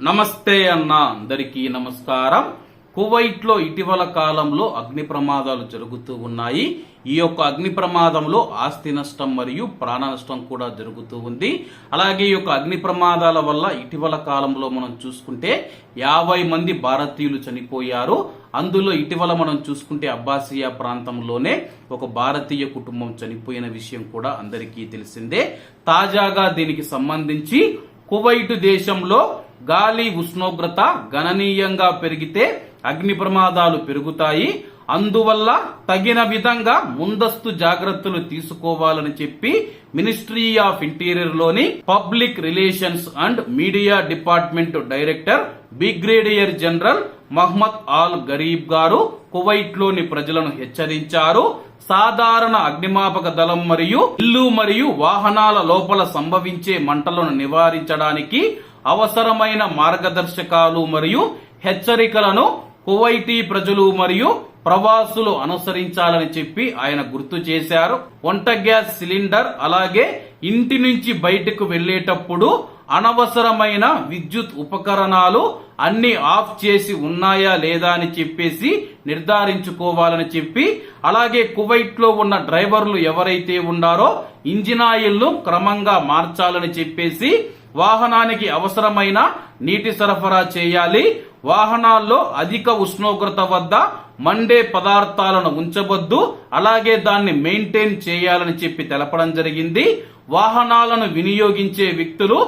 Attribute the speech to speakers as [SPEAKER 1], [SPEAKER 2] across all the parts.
[SPEAKER 1] నమస్తే అన్న అందరికీ నమస్కారం. కువైట్లో ఇటీవల కాలంలో అగ్ని ప్రమాదాలు జరుగుతూ ఉన్నాయి. ఈ యొక్క అగ్ని ప్రమాదంలో ఆస్తి నష్టం మరియు ప్రాణ నష్టం కూడా జరుగుతూ ఉంది. అలాగే ఈ యొక్క అగ్ని ప్రమాదాల వల్ల ఇటీవల కాలంలో మనం చూసుకుంటే యాభై మంది భారతీయులు చనిపోయారు. అందులో ఇటీవల మనం చూసుకుంటే అబ్బాసియా ప్రాంతంలోనే ఒక భారతీయ కుటుంబం చనిపోయిన విషయం కూడా అందరికీ తెలిసిందే. తాజాగా దీనికి సంబంధించి కువైట్ దేశంలో గాలి ఉష్ణోగ్రత గణనీయంగా పెరిగితే అగ్ని ప్రమాదాలు పెరుగుతాయి. అందువల్ల తగిన విధంగా ముందస్తు జాగ్రత్తలు తీసుకోవాలని చెప్పి ministry of ఇంటీరియర్లోని public relations and media department director brigadier general Mohammad Al Gharib గారు కువైట్లోని ప్రజలను హెచ్చరించారు. సాధారణ అగ్నిమాపక దళం మరియు ఇల్లు మరియు వాహనాల లోపల సంభవించే మంటలను నివారించడానికి అవసరమైన మార్గదర్శకాలు మరియు హెచ్చరికలను కువైటీ ప్రజలు మరియు ప్రవాసులు అనుసరించాలని చెప్పి ఆయన గుర్తు చేశారు. వంట గ్యాస్ సిలిండర్ అలాగే ఇంటి నుంచి బయటకు వెళ్ళేటప్పుడు అనవసరమైన విద్యుత్ ఉపకరణాలు అన్ని ఆఫ్ చేసి ఉన్నాయా లేదా అని చెప్పేసి నిర్ధారించుకోవాలని చెప్పి అలాగే కువైట్లో ఉన్న డ్రైవర్లు ఎవరైతే ఉన్నారో ఇంజిన్ ఆయిల్ క్రమంగా మార్చాలని చెప్పేసి వాహనానికి అవసరమైన నీటి సరఫరా చేయాలి. వాహనాల్లో అధిక ఉష్ణోగ్రత వద్ద మండే పదార్థాలను ఉంచవద్దు. అలాగే దాన్ని మెయింటైన్ చేయాలని చెప్పి తెలపడం జరిగింది. వాహనాలను వినియోగించే వ్యక్తులు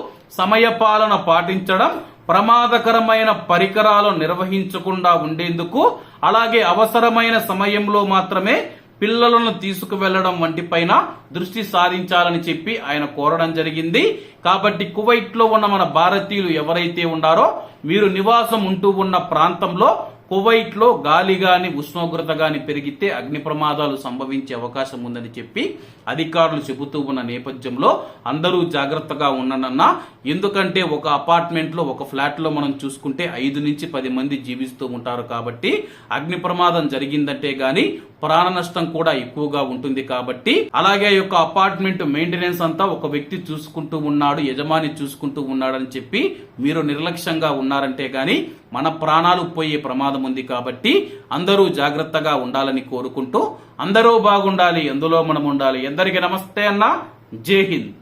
[SPEAKER 1] సమయపాలన పాటించడం ప్రమాదకరమైన పరికరాలు నిర్వహించకుండా ఉండేందుకు అలాగే అవసరమైన సమయంలో మాత్రమే పిల్లలను తీసుకువెళ్ళడం వంటి పైన దృష్టి సారించాలని చెప్పి ఆయన కోరడం జరిగింది. కాబట్టి కువైట్లో ఉన్న మన భారతీయులు ఎవరైతే ఉన్నారో మీరు నివాసం ఉంటూ ఉన్న ప్రాంతంలో కువైట్లో గాలి గాని ఉష్ణోగ్రత గాని పెరిగితే అగ్ని ప్రమాదాలు సంభవించే అవకాశం ఉందని చెప్పి అధికారులు చెబుతూ ఉన్న నేపథ్యంలో అందరూ జాగ్రత్తగా ఉండనన్నా ఎందుకంటే ఒక అపార్ట్మెంట్లో ఒక ఫ్లాట్లో మనం చూసుకుంటే ఐదు నుంచి పది మంది జీవిస్తూ ఉంటారు కాబట్టి అగ్ని ప్రమాదం జరిగిందంటే గాని ప్రాణ నష్టం కూడా ఎక్కువగా ఉంటుంది కాబట్టి అలాగే యొక్క అపార్ట్మెంట్ మెయింటెనెన్స్ అంతా ఒక వ్యక్తి చూసుకుంటూ ఉన్నాడు యజమాని చూసుకుంటూ ఉన్నాడని చెప్పి మీరు నిర్లక్ష్యంగా ఉన్నారంటే గాని మన ప్రాణాలు పోయే ప్రమాదం ప్రమాదం ఉంది కాబట్టి అందరూ జాగ్రత్తగా ఉండాలని కోరుకుంటూ అందరూ బాగుండాలి ఎందులో మనం ఉండాలి ఎందరికీ నమస్తే అన్న. జై హింద్.